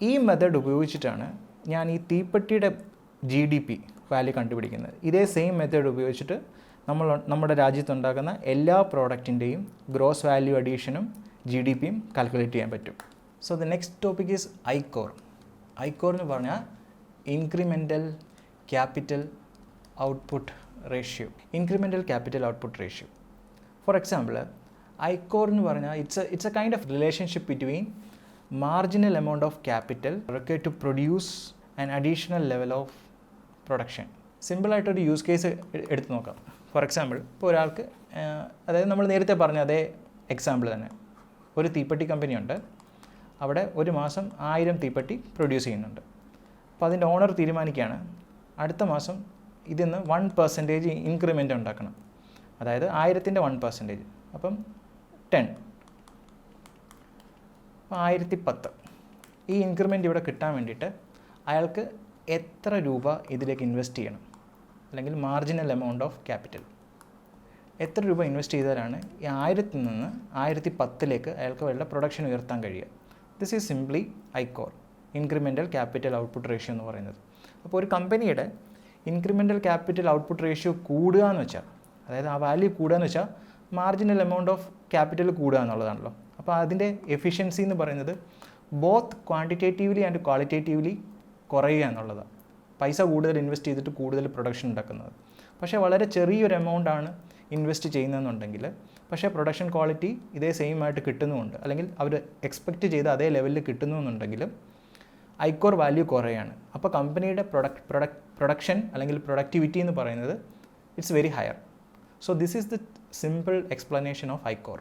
ഈ മെത്തേഡ് ഉപയോഗിച്ചിട്ടാണ് ഞാൻ ഈ തീപ്പെട്ടിയുടെ ജി ഡി പി വാല്യൂ കണ്ടുപിടിക്കുന്നത്. ഇതേ സെയിം മെത്തേഡ് ഉപയോഗിച്ചിട്ട് നമ്മൾ നമ്മുടെ രാജ്യത്തുണ്ടാക്കുന്ന എല്ലാ പ്രോഡക്റ്റിന്റെയും ഗ്രോസ് വാല്യൂ അഡീഷനും ജി ഡി പിയും കാൽക്കുലേറ്റ് ചെയ്യാൻ പറ്റും. So the next topic is ICOR ICOR എന്ന് പറഞ്ഞാൽ incremental capital output ratio incremental capital output ratio for example ICOR എന്ന് പറഞ്ഞാൽ it's it's a kind of relationship between marginal amount of capital require to produce an additional level of production സിമ്പിളായിട്ടൊരു use case എടുത്ത് നോക്കാം. For example ഇപ്പോൾ ഒരാൾക്ക് അതായത് നമ്മൾ നേരത്തെ പറഞ്ഞ അതേ എക്സാമ്പിൾ തന്നെ. ഒരു തീപ്പെട്ടി കമ്പനിയുണ്ട് അവിടെ ഒരു മാസം ആയിരം തീപ്പെട്ടി പ്രൊഡ്യൂസ് ചെയ്യുന്നുണ്ട്. അപ്പോൾ അതിന്റെ ഓണർ തീരുമാനിക്കുകയാണ് അടുത്ത മാസം ഇതിന്ന് വൺ പെർസെന്റേജ് ഇൻക്രിമെന്റ് ഉണ്ടാക്കണം. അതായത് ആയിരത്തിന്റെ വൺ പെർസെന്റേജ് അപ്പം ടെൻ ആയിരത്തി പത്ത് ഈ ഇൻക്രിമെന്റ് ഇവിടെ കിട്ടാൻ വേണ്ടിയിട്ട് അയാൾക്ക് എത്ര രൂപ ഇതിലേക്ക് ഇൻവെസ്റ്റ് ചെയ്യണം? അല്ലെങ്കിൽ മാർജിനൽ എമൗണ്ട് ഓഫ് ക്യാപിറ്റൽ എത്ര രൂപ ഇൻവെസ്റ്റ് ചെയ്താലാണ് ഈ ആയിരത്തിൽ നിന്ന് ആയിരത്തി പത്തിലേക്ക് അയാൾക്ക് അവരുടെ പ്രൊഡക്ഷൻ ഉയർത്താൻ കഴിയുക. This is simply ICOR incremental capital output ratio എന്ന് പറയുന്നത്. അപ്പോൾ ഒരു കമ്പനിയുടെ ഇൻക്രിമെന്റൽ ക്യാപിറ്റൽ ഔട്ട്പുട്ട് റേഷ്യോ കൂടുക എന്ന് വെച്ചാൽ അതായത് ആ വാല്യൂ കൂടുക എന്ന് വെച്ചാൽ മാർജിനൽ എമൗണ്ട് ഓഫ് ക്യാപിറ്റൽ കൂടുക എന്നുള്ളതാണല്ലോ. അപ്പോൾ അതിന്റെ എഫിഷ്യൻസി എന്ന് പറയുന്നത് ബോത്ത് ക്വാണ്ടിറ്റേറ്റീവ്ലി ആൻഡ് ക്വാളിറ്റേറ്റീവ്ലി കുറയുക എന്നുള്ളതാണ് പൈസ കൂടുതൽ ഇൻവെസ്റ്റ് ചെയ്തിട്ട് കൂടുതൽ പ്രൊഡക്ഷൻ ഉണ്ടാക്കുന്നത്. പക്ഷേ വളരെ ചെറിയൊരു എമൗണ്ട് ആണ് ഇൻവെസ്റ്റ് ചെയ്യുന്നതെന്നുണ്ടെങ്കിൽ പക്ഷേ പ്രൊഡക്ഷൻ ക്വാളിറ്റി ഇതേ സെയിം ആയിട്ട് കിട്ടുന്നുമുണ്ട്. അല്ലെങ്കിൽ അവർ എക്സ്പെക്റ്റ് ചെയ്ത അതേ ലെവലിൽ കിട്ടുന്നു എന്നുണ്ടെങ്കിലും ഐക്കോർ വാല്യൂ കുറയാണ്. അപ്പോൾ കമ്പനിയുടെ പ്രൊഡക്ട് പ്രൊഡക്ട് പ്രൊഡക്ഷൻ അല്ലെങ്കിൽ പ്രൊഡക്ടിവിറ്റി എന്ന് പറയുന്നത് it's very higher so this is the simple explanation of ICOR